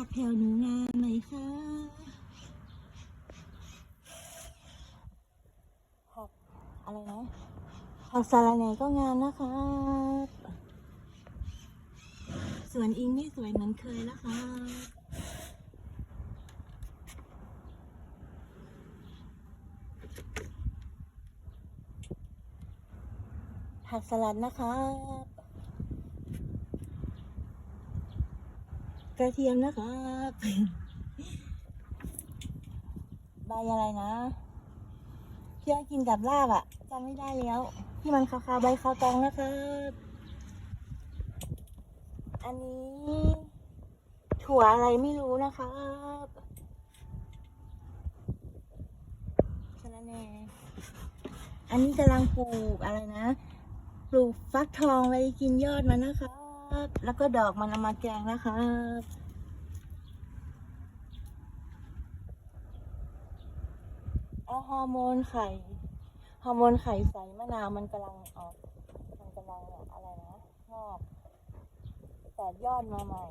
ผักแถวหนูงานไหมคะผักอะไรนะผักสาระแหน่ก็งานนะคะสวนอิงไม่สวยเหมือนเคยแล้วค่ะผักสลัดนะคะ กระเทียมนะครับใบอะไรนะที่ให้กินกับลาบอะจำไม่ได้แล้ว ที่มันคาคาๆใบคาวตองนะครับ อันนี้ถั่วอะไรไม่รู้นะครับสะระแน่อันนี้กำลังปลูกอะไรนะ ปลูกฟักทองไว้กินยอดมันนะครับ แล้วก็ดอกมันเอามาแกงนะครับเอาฮอร์โมนไข่ ฮอร์โมนไข่ใสมะนาวมันกำลังออกมันกำลังอะไรนะงอกแตกยอดมาใหม่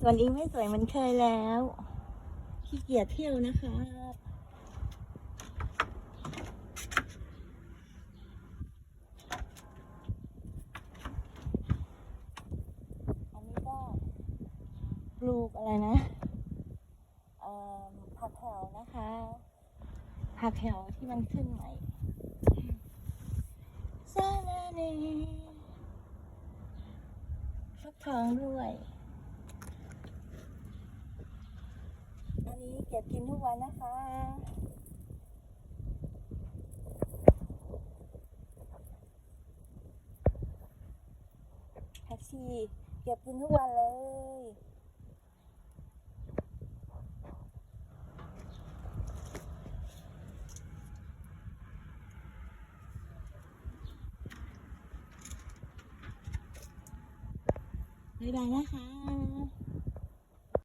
ส่วนอิงไม่สวยเหมันเคยแล้ว ขี้เกียจเที่ยวนะคะอันนี้ก็ปลูกอะไรนะผักแถวนะคะผักแถวที่มันขึ้นใหม่ซาลาเนฟักทองด้วย อันนี้เก็บกินทุกวันนะคะผักชีเก็บกินทุกวันเลยบ๊ายบายนะคะ